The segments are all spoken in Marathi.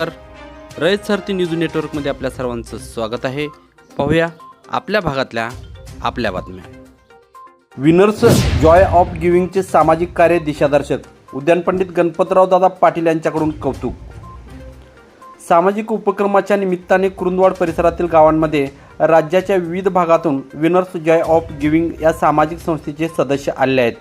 तर रयत सारथी न्यूज नेटवर्कमध्ये आपल्या सर्वांचं स्वागत आहे. पाहूया आपल्या भागातल्या आपल्या बातम्या. विनर्स जॉय ऑफ गिव्हिंगचे सामाजिक कार्य दिशादर्शक उद्यान पंडित गणपतराव दादा पाटील यांच्याकडून कौतुक. सामाजिक उपक्रमाच्या निमित्ताने कुरुंदवाड परिसरातील गावांमध्ये राज्याच्या विविध भागातून विनर्स जॉय ऑफ गिव्हिंग या सामाजिक संस्थेचे सदस्य आले आहेत.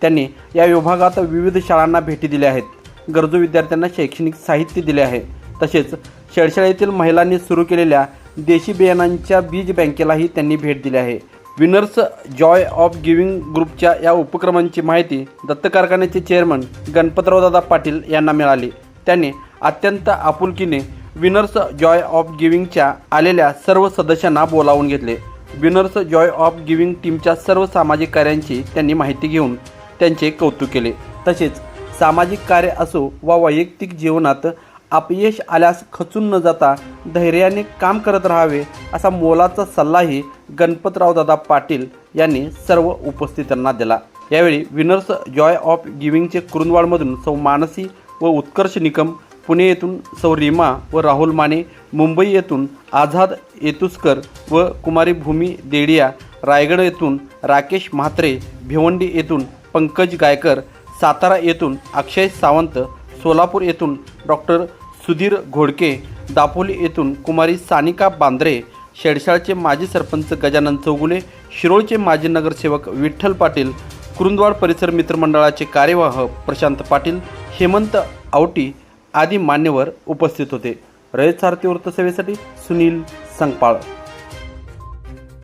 त्यांनी या विभागात विविध शाळांना भेटी दिल्या आहेत. गरजू विद्यार्थ्यांना शैक्षणिक साहित्य दिले आहे. तसेच शेळशाळेतील महिलांनी सुरू केलेल्या देशी बियाणांच्या बीज बँकेलाही त्यांनी भेट दिली आहे. विनर्स जॉय ऑफ गिव्हिंग ग्रुपच्या या उपक्रमांची माहिती दत्त कारखान्याचे चेअरमन गणपतरावदादा पाटील यांना मिळाली. त्यांनी अत्यंत आपुलकीने विनर्स जॉय ऑफ गिव्हिंगच्या आलेल्या सर्व सदस्यांना बोलावून घेतले. विनर्स जॉय ऑफ गिव्हिंग टीमच्या सर्व सामाजिक कार्यांची त्यांनी माहिती घेऊन त्यांचे कौतुक केले. तसेच सामाजिक कार्य असो वा वैयक्तिक जीवनात अपयश आल्यास खचून न जाता धैर्याने काम करत राहावे असा मोलाचा सल्लाही गणपतरावदादा पाटील यांनी सर्व उपस्थितांना दिला. यावेळी विनर्स जॉय ऑफ गिव्हिंगचे कुरुंदवाडमधून सौ मानसी व उत्कर्ष निकम पुणे येथून सौ रीमा व राहुल माने मुंबई येथून आझाद येतुस्कर व कुमारी भूमी देडिया रायगड येथून राकेश म्हात्रे भिवंडी येथून पंकज गायकर सातारा येथून अक्षय सावंत सोलापूर येथून डॉक्टर सुधीर घोडके दापोली येथून कुमारी सानिका बांद्रे शेडशाळचे माजी सरपंच गजानन चौगुले शिरोळचे माजी नगरसेवक विठ्ठल पाटील कुरुंदवाड परिसर मित्रमंडळाचे कार्यवाह प्रशांत पाटील हेमंत आवटी आदी मान्यवर उपस्थित होते. रयत सारथी वृत्तसेवेसाठी सुनील संगपाळ.